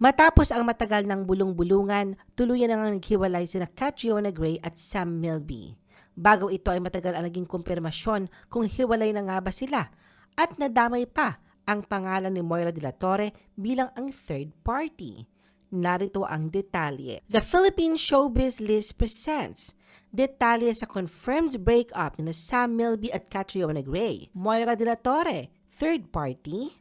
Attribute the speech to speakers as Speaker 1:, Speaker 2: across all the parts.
Speaker 1: Matapos ang matagal ng bulong-bulungan, tuluyan na nga naghiwalay sina Catriona Gray at Sam Milby. Bago ito ay matagal ang naging kumpirmasyon kung hiwalay na nga ba sila at nadamay pa ang pangalan ni Moira de la Torre bilang ang third party. Narito ang detalye. The Philippine Showbiz List presents detalye sa confirmed breakup ni Sam Milby at Catriona Gray. Moira de la Torre, third party,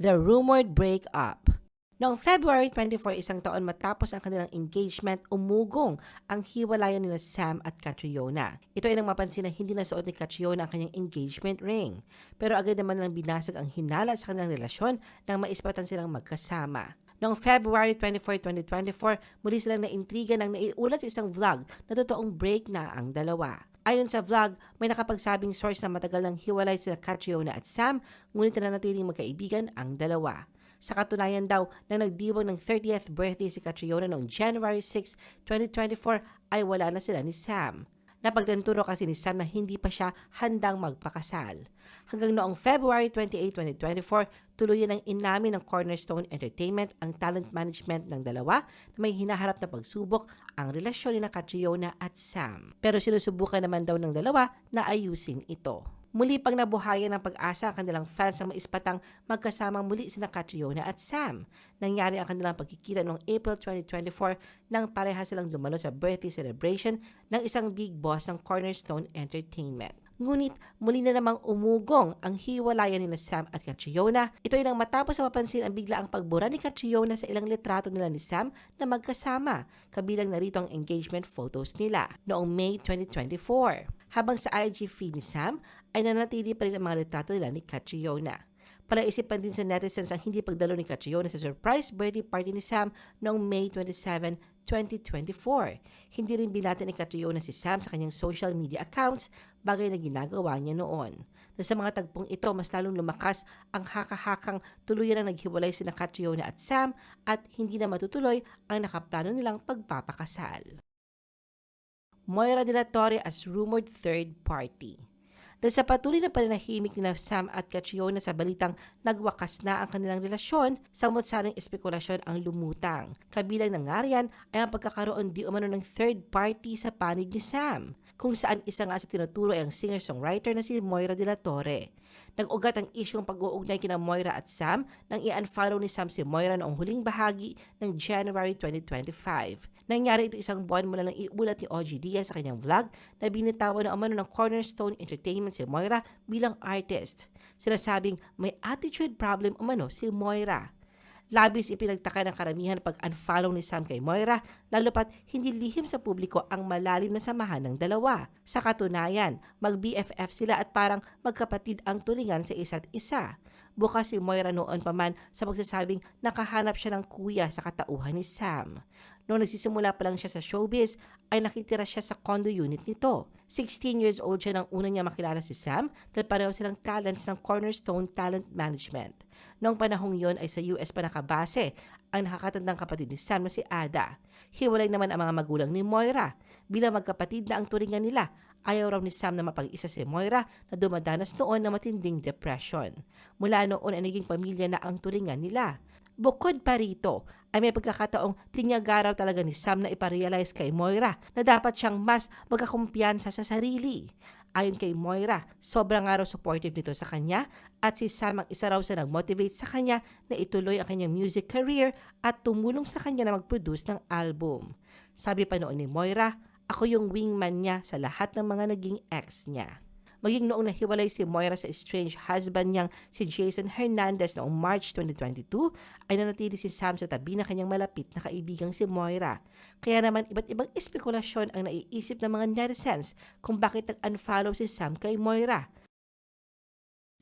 Speaker 1: The rumored breakup. Noong February 24, isang taon matapos ang kanilang engagement, umugong ang hiwalayan nila Sam at Catriona. Ito ay nang mapansin na hindi nasuot ni Catriona ang kanyang engagement ring. Pero agad naman lang binasag ang hinala sa kanilang relasyon nang maispatan silang magkasama. Noong February 24, 2024, muli silang naintriga nang naiulat sa isang vlog na totoong break na ang dalawa. Ayon sa vlog, may nakapagsabing source na matagal nang hiwalay sila Catriona at Sam, ngunit nananatiling magkaibigan ang dalawa. Sa katunayan daw na nagdiwang ng 30th birthday si Catriona noong January 6, 2024 ay wala na sila ni Sam. Napagtanturo kasi ni Sam na hindi pa siya handang magpakasal. Hanggang noong February 28, 2024, tuluyan ang inamin ng Cornerstone Entertainment ang talent management ng dalawa na may hinaharap na pagsubok ang relasyon ni na Catriona at Sam. Pero sinusubukan naman daw ng dalawa na ayusin ito. Muli pang nabuhayan ng pag-asa ang kanilang fans ang maispatang magkasamang muli sina Catriona at Sam. Nangyari ang kanilang pagkikita noong April 2024 nang pareha silang dumalo sa birthday celebration ng isang big boss ng Cornerstone Entertainment. Ngunit muli na namang umugong ang hiwalayan ni na Sam at Catriona. Ito ay nang matapos sa mapansin ang bigla ang pagbura ni Catriona sa ilang litrato nila ni Sam na magkasama, kabilang narito ang engagement photos nila noong May 2024. Habang sa IG feed ni Sam ay nanatili pa rin ang mga litrato nila ni Catriona. Palaisipan din sa netizens ang hindi pagdalo ni Catriona sa surprise birthday party ni Sam noong May 27, 2024. Hindi rin binati ni Catriona si Sam sa kanyang social media accounts, bagay na ginagawa niya noon. Na sa mga tagpong ito, mas lalong lumakas ang haka-hakang tuluyan na naghiwalay sina Catriona at Sam at hindi na matutuloy ang nakaplano nilang pagpapakasal. Moira de la Torre as rumored third party. Dahil sa patuloy na pananahimik ni Sam at Catriona sa balitang nagwakas na ang kanilang relasyon, samot sanang espekulasyon ang lumutang. Kabilang ng nga riyan ay ang pagkakaroon di umano ng third party sa panig ni Sam, kung saan isa nga sa tinuturo ay ang singer-songwriter na si Moira de la Torre. Nag-ugat ang isyong pag-uugnay kina Moira at Sam nang i-unfollow ni Sam si Moira noong huling bahagi ng January 2025. Nangyari ito isang buwan mula nang iulat ni OG Diaz sa kanyang vlog na binitawan na umano ng Cornerstone Entertainment si Moira bilang artist. Sinasabing may attitude problem umano si Moira. Labis ipinagtaka ng karamihan pag unfollow ni Sam kay Moira, lalo pat hindi lihim sa publiko ang malalim na samahan ng dalawa. Sa katunayan, mag-BFF sila at parang magkapatid ang tulingan sa isa't isa. Bukas si Moira noon pa man sa pagsasabing nakahanap siya ng kuya sa katauhan ni Sam. Noong nagsisimula pa lang siya sa showbiz, ay nakitira siya sa condo unit nito. 16 years old siya nang una niya makilala si Sam dahil pareho silang talents ng Cornerstone Talent Management. Noong panahong yon ay sa US pa nakabase ang nakakatandang kapatid ni Sam na si Ada. Hiwalay naman ang mga magulang ni Moira. Bilang magkapatid na ang turingan nila, ayaw raw ni Sam na mapag-isa si Moira na dumadanas noon ng matinding depression. Mula noon ay naging pamilya na ang turingan nila. Bukod pa rito, ay may pagkakataong tinyagaraw talaga ni Sam na iparealize kay Moira na dapat siyang mas magkakumpiyansa sa sarili. Ayon kay Moira, sobrang araw supportive nito sa kanya at si Sam ang isa raw sa nag-motivate sa kanya na ituloy ang kanyang music career at tumulong sa kanya na mag-produce ng album. Sabi pa noon ni Moira, ako yung wingman niya sa lahat ng mga naging ex niya. Maging noong nahiwalay si Moira sa estranged husband niyang si Jason Hernandez noong March 2022, ay nanatili si Sam sa tabi ng kanyang malapit na kaibigang si Moira. Kaya naman iba't ibang espekulasyon ang naiisip ng mga netizens kung bakit nag-unfollow si Sam kay Moira.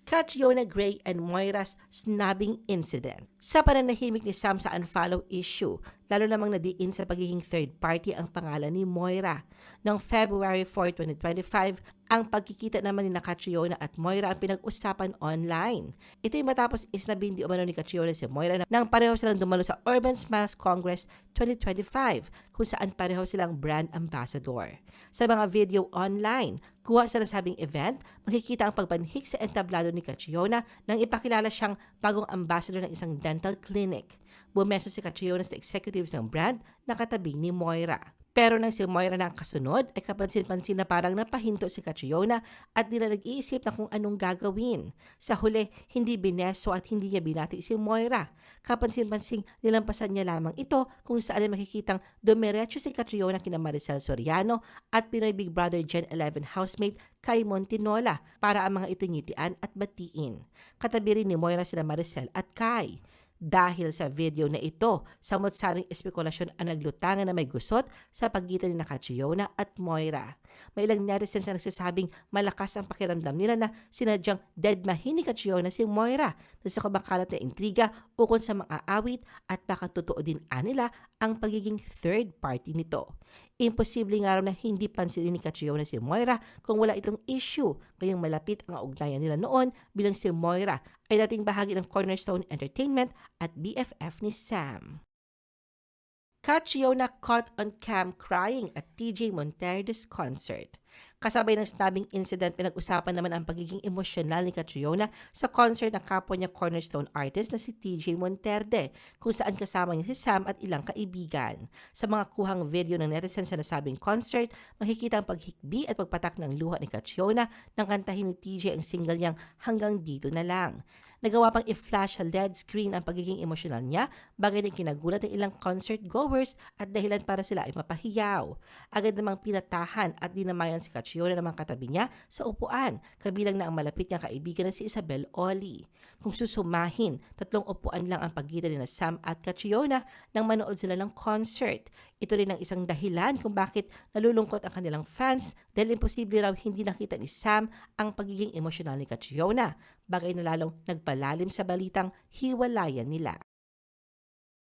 Speaker 1: Catriona Gray and Moira's snubbing incident. Sa pananahimik ni Sam sa unfollow issue, lalo namang nadiin sa pagiging third party ang pangalan ni Moira. Noong February 4, 2025, ang pagkikita naman ni na Catriona at Moira ang pinag-usapan online. Ito'y matapos isnabindi umano ni Catriona si Moira nang pareho silang dumalo sa Urban Smiles Congress 2025 kung saan pareho silang brand ambassador. Sa mga video online, kuha sa nasabing event, makikita ang pagbanhik sa entablado ni Catriona nang ipakilala siyang bagong ambassador ng isang dental clinic. Bumeso si Catriona sa executives ng brand na katabi ni Moira. Pero nang si Moira na ang kasunod, ay kapansin-pansin na parang napahinto si Catriona at di na nag-iisip na kung anong gagawin. Sa huli, hindi bineso at hindi niya binati si Moira. Kapansin-pansin, nilampasan niya lamang ito kung saan ay makikitang dumiretso si Catriona kina Maricel Soriano at Pinoy Big Brother Gen 11 housemate kay Montinola para ang mga ito at batiin. Katabi rin ni Moira sila Maricel at Kai. Dahil sa video na ito, samot-saring espekulasyon ang naglutangan na may gusot sa pagitan ni Catriona at Moira. May ilang netizens na nagsasabing malakas ang pakiramdam nila na sinadyang dead mahini Catriona si Moira na sa kumakalat na intriga ukol sa mga awit at baka totoo din anila ang pagiging third party nito. Imposible nga raw na hindi pansinin ni Catriona si Moira kung wala itong issue, ngayong malapit ang ugnayan nila noon bilang si Moira ay dating bahagi ng Cornerstone Entertainment at BFF ni Sam. Catriona caught on cam crying at TJ Monterdes concert. Kasabay ng stabbing incident, pinag-usapan naman ang pagiging emosyonal ni Catriona sa concert ng kapwa niya cornerstone artist na si TJ Monterde, kung saan kasama niya si Sam at ilang kaibigan. Sa mga kuhang video ng netizens sa nasabing concert, makikita ang paghikbi at pagpatak ng luha ni Catriona nang kantahin ni TJ ang single niyang Hanggang Dito Na Lang. Nagawa pang i-flash LED screen ang pagiging emosyonal niya, bagay na kinagulat ng ilang concert goers at dahilan para sila ay mapahiyaw. Agad namang pinatahan at dinamayan si Catriona ng katabi niya sa upuan, kabilang na ang malapit niyang kaibigan na si Isabel Oli. Kung susumahin, tatlong upuan lang ang pagitan ni Sam at Catriona nang manood sila ng concert. Ito rin ang isang dahilan kung bakit nalulungkot ang kanilang fans dahil imposible raw hindi nakita ni Sam ang pagiging emosyonal ni Catriona, bagay na lalong nagpalalim sa balitang hiwalayan nila.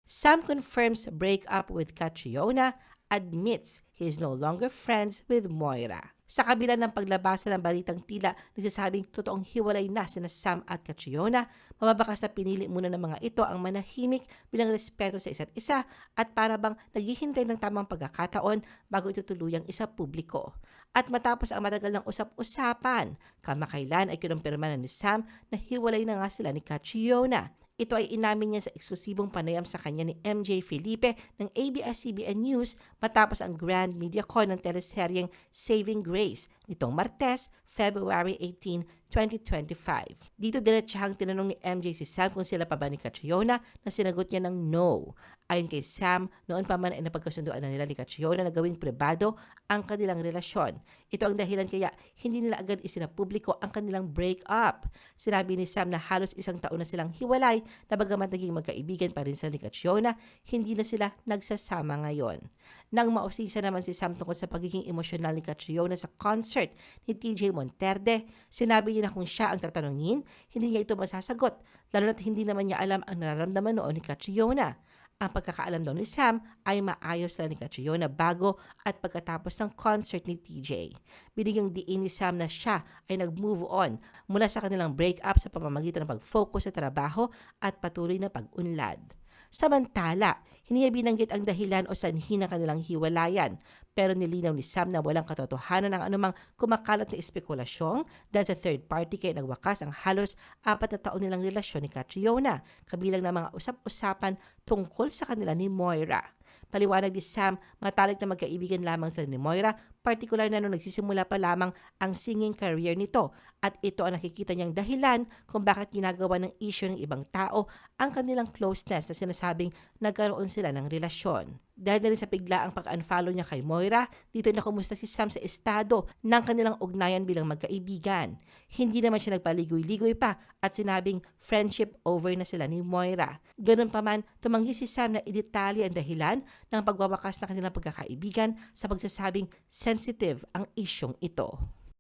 Speaker 1: Sam confirms breakup with Catriona, admits he is no longer friends with Moira. Sa kabila ng paglabasa ng balitang tila nagsasabing totoong hiwalay na sina Sam at Catriona, mababakas na pinili muna ng mga ito ang manahimik bilang respeto sa isa't isa at para bang naghihintay ng tamang pagkakataon bago ito tuluyang isa publiko. At matapos ang matagal ng usap-usapan, kamakailan ay kinumpirma na ni Sam na hiwalay na nga sila ni Catriona. Ito ay inamin niya sa eksklusibong panayam sa kanya ni MJ Felipe ng ABS-CBN News matapos ang Grand Media Con ng teleseryeng Saving Grace nitong Martes, February 18, 2025. Dito diretsahang tinanong ni MJ si Sam kung sila pa ba ni Catriona na sinagot niya ng no. Ayon kay Sam, noon pa man ay napagkasunduan na nila ni Catriona na gawing pribado ang kanilang relasyon. Ito ang dahilan kaya hindi nila agad isinapubliko ang kanilang breakup. Sinabi ni Sam na halos isang taon na silang hiwalay na bagamat naging magkaibigan pa rin sila ni Catriona, hindi na sila nagsasama ngayon. Nang mausisa naman si Sam tungkol sa pagiging emosyonal ni Catriona sa concert ni TJ Monterde, sinabi niya na kung siya ang tatanungin, hindi niya ito masasagot, lalo na't hindi naman niya alam ang nararamdaman noon ni Catriona. Ang pagkakaalam daw ni Sam ay maayos sila ni Catriona bago at pagkatapos ng concert ni TJ. Binigyang diin ni Sam na siya ay nag-move on mula sa kanilang breakup sa pamamagitan ng pag-focus sa trabaho at patuloy na pag-unlad. Samantala, hindi binanggit ang dahilan o sanhi ng kanilang hiwalayan pero nilinaw ni Sam na walang katotohanan ng anumang kumakalat na espekulasyon dahil sa third party kaya nagwakas ang halos apat na taon nilang relasyon ni Catriona kabilang ng mga usap-usapan tungkol sa kanila ni Moira. Paliwanag ni Sam, matalik na magkaibigan lamang sila ni Moira, partikular na nung nagsisimula pa lamang ang singing career nito at ito ang nakikita niyang dahilan kung bakit ginagawa ng issue ng ibang tao ang kanilang closeness na sinasabing nagkaroon sila ng relasyon. Dahil na rin sa bigla ang pag-unfollow niya kay Moira, dito na kumusta si Sam sa estado ng kanilang ugnayan bilang magkaibigan. Hindi naman siya nagpaligoy-ligoy pa at sinabing friendship over na sila ni Moira. Ganun pa man, tumanggi si Sam na idetalye ang dahilan ng pagwawakas ng kanilang pagkakaibigan sa pagsasabing sensitive ang isyong ito.